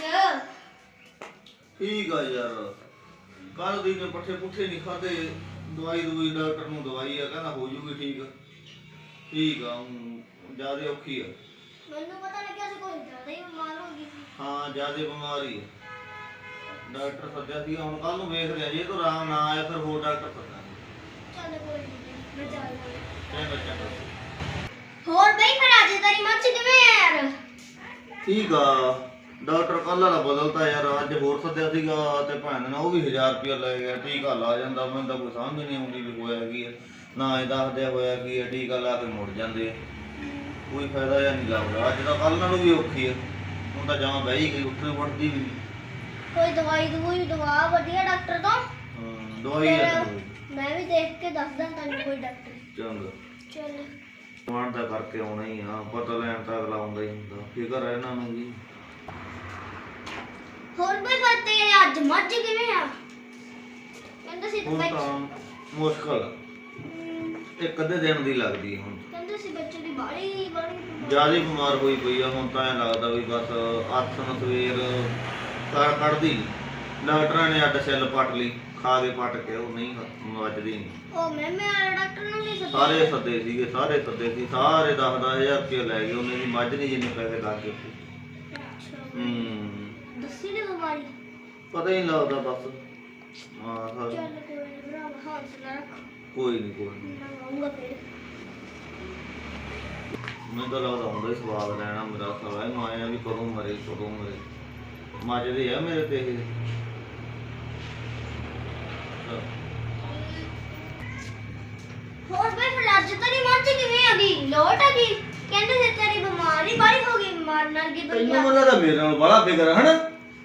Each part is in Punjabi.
ਅੱਜ। ਠੀਕ ਆ ਯਾਰ। ਕੱਲ ਦੀ ਨੇ ਪੱਠੇ ਪੁੱਠੇ ਨਹੀਂ ਖਾਦੇ ਦਵਾਈ ਦਵਾਈ ਡਾਕਟਰ ਨੂੰ ਦਵਾਈ ਆ ਕਹਿੰਦਾ ਹੋ ਜੂਗੀ ਠੀਕ। ਠੀਕ ਆ ਜ਼ਿਆਦਾ ਔਖੀ ਆ। ਮੈਨੂੰ ਪਤਾ ਲੱਗਿਆ ਸੀ ਕੋਈ ਜ਼ਿਆਦਾ ਹੀ ਬਿਮਾਰ ਹੋ ਗਈ ਸੀ। ਹਾਂ ਜ਼ਿਆਦਾ ਬਿਮਾਰੀ ਆ। ਡਾਕਟਰ ਸੱਦਿਆ ਸੀ ਹੁਣ ਕੱਲ ਨੂੰ ਵੇਖ ਰਿਹਾ ਜੇ ਤੂੰ ਆਰਾਮ ਨਾ ਆਇਆ ਫਿਰ ਹੋਰ ਡਾਕਟਰ ਸੱਦਾਂਗੇ। ਚੱਲ ਕੋਈ ਨਹੀਂ ਮੈਂ ਚੱਲਦਾ ਚੰਗਾ ਚੰਗਾ। ਹੋਰ ਬਈ ਫਿਰ ਅੱਜ ਤੇਰੀ ਮੱਝ ਕਿਵੇਂ ਆ ਯਾਰ? ਠੀਕ ਆ। ਡਾਕਟਰ ਕੱਲ ਵਾਲਾ ਬਦਲਤਾ ਯਾਰ ਅੱਜ ਹੋਰ ਸੱਦਿਆ ਸੀਗਾ ਤੇ ਭੈਣ ਨੇ ਉਹ ਵੀ 1000 ਰੁਪਇਆ ਲੈ ਗਿਆ ਟੀਕਾ ਲਾ ਜਾਂਦਾ ਮੈਨੂੰ ਤਾਂ ਕੋਈ ਸਮਝ ਨਹੀਂ ਆਉਂਦੀ ਵੀ ਹੋਇਆ ਕੀ ਹੈ ਨਾ ਇਹ ਦੱਸਦੇ ਹੋਇਆ ਕੀ ਹੈ ਟੀਕਾ ਲਾ ਕੇ ਮੁੜ ਜਾਂਦੇ ਆ। ਕੋਈ ਫਾਇਦਾ ਜਾਂ ਨਹੀਂ ਲੱਗਦਾ ਅੱਜ ਤਾਂ ਕੱਲ ਨਾਲੋਂ ਵੀ ਔਖੀ ਹੈ ਹੁਣ ਤਾਂ ਜਮਾਂ ਬਹਿ ਹੀ ਗਈ ਉੱਠੇ ਵੜਦੀ ਵੀ ਨਹੀਂ। ਕੋਈ ਦਵਾਈ ਦਵਾਈ ਦਵਾ ਵਧੀਆ ਡਾਕਟਰ ਤੋਂ? ਹਾਂ ਦਵਾਈ ਦਵਾਈ। ਮੈਂ ਵੀ ਦੇਖ ਕੇ ਦੱਸਦਾ ਤੁਹਾਨੂੰ ਕੋਈ ਡਾਕਟਰ। ਚੰਗਾ। ਚੱਲ। ਸਮਾਨ ਤਾਂ ਕਰਕੇ ਆਉਣਾ ਹੀ ਆ ਪਤਾ ਲੈਣ ਤਾਂ ਅਗਲਾ ਆਉਂਦਾ ਹੀ ਹੁੰਦਾ ਫਿਕਰ ਹੈ ਇਹਨਾਂ ਨੂੰ ਵੀ। ਤੇਰੇ ਅੱਜ ਮੱਝ ਕਿਵੇਂ ਆ? ਕਹਿੰਦੇ ਸੀ ਹੁਣ ਬੱਚ- ਤਾਂ ਮੁਸ਼ਕਲ ਆ। ਹਮ, ਇੱਕ ਅੱਧੇ ਦਿਨ ਦੀ ਲੱਗਦੀ ਹੈ ਹੁਣ। ਕਹਿੰਦੇ ਸੀ ਬੱਚੇ ਦੀ ਬਾੜੀ ਬਾੜੀ ਜ਼ਿਆਦਾ ਬਿਮਾਰ ਹੋਈ ਪਈ ਆ ਹੁਣ ਤਾਂ ਐ ਲੱਗਦਾ ਵੀ ਬਸ ਅੱਖ ਨੂੰ ਸਵੇਰ ਕਰ ਕੱਢਦੀ ਨੀ। ਡਾਕਟਰਾਂ ਨੇ ਅੱਡ ਸੈੱਲ ਪੱਟ ਲਈ ਖਾ ਕੇ ਪੱਟ ਕੇ ਉਹ ਨਹੀਂ ਵੱਜਦੀ ਨਹੀਂ ਉਹ ਮੈਂ ਮੈਂ ਵਾਲੇ ਡਾਕਟਰ ਨੂੰ ਵੀ ਸੱਦਿਆ। ਸਾਰੇ ਸੱਦੇ ਸੀਗੇ ਸਾਰੇ ਸੱਦੇ ਸੀ ਸਾਰੇ 10 ਹਜ਼ਾਰ ਰੁਪਏ ਲੈ ਗਏ ਉਹਨੇ ਦੀ ਮੱਝ ਨਹੀਂ ਜਿੰਨੇ ਪੈਸੇ ਲਾ ਕੇ ਅੱਛਾ। ਹੂੰ। ਦੱਸੀ ਪਤਾ ਹੀ ਨਹੀਂ ਲੱਗਦਾ ਬਸ। ਹਾਂ ਸਰ ਚੱਲ ਕੋਈ ਨੀ ਭਰਾ ਹੌਸਲਾ ਰੱਖ ਕੋਈ ਨਹੀਂ ਕੋਈ ਨੀ। ਮੈਂ ਆਉਂਗਾ ਫਿਰ। ਮੈਨੂੰ ਤਾਂ ਲੱਗਦਾ ਹੁੰਦਾ ਹੀ ਸਵਾਦ ਲੈਣਾ ਮੇਰਾ ਸਵਾਲ ਹੈ ਮਾਇਆ ਵੀ ਕਦੋਂ ਮਰੇ ਕਦੋਂ ਮਰੇ। ਮੱਝਦੇ ਆ ਮੇਰੇ ਤੇ ਇਹ। ਹੋਰ ਬਈ ਫਿਰ ਅੱਜ ਤੇਰੀ ਮੱਝ ਕਿਵੇਂ ਆ ਗਈ? ਲੋਟ ਆ ਗਈ। ਕਹਿੰਦੇ ਸੀ ਤੇਰੀ ਬਿਮਾਰੀ ਬਾੜੀ ਹੋ ਗਈ ਮਾਰ ਨਾਲ ਗਈ ਤੈਨੂੰ ਬਈਆ ਮੈਨੂੰ ਤਾਂ ਮੇਰੇ ਨਾਲ ਬੜਾ ਫਿਕਰ ਹੈ ਹਨਾ?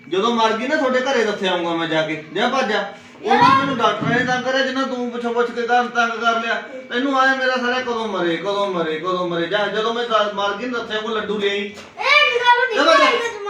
ਜਦੋਂ ਮਰ ਗਈ ਨਾ ਤੁਹਾਡੇ ਘਰੇ ਦੱਸਿਆ ਆਉਂਗਾ ਮੈਂ ਜਾ ਕੇ। ਜਾ ਭਾਜਾ ਉਹਨਾਂ ਮੈਨੂੰ ਡਾਕਟਰ ਨੇ ਤੰਗ ਕਰਿਆ ਜਿੰਨਾ ਤੂੰ ਪੁੱਛੋ ਪੁੱਛ ਕੇ ਘਰ ਤੰਗ ਕਰ ਲਿਆ। ਤੈਨੂੰ ਆਇਆ ਮੇਰਾ ਸਾਰਾ ਕਦੋਂ ਮਰੇ ਕਦੋਂ ਮਰੇ ਕਦੋਂ ਮਰੇ। ਜਾ ਜਦੋਂ ਮੈਂ ਮਰ ਗਈ ਦੱਸਿਆ ਉਹ ਲੱਡੂ ਲਈ ਇਹ ਗੱਲ ਨਹੀਂ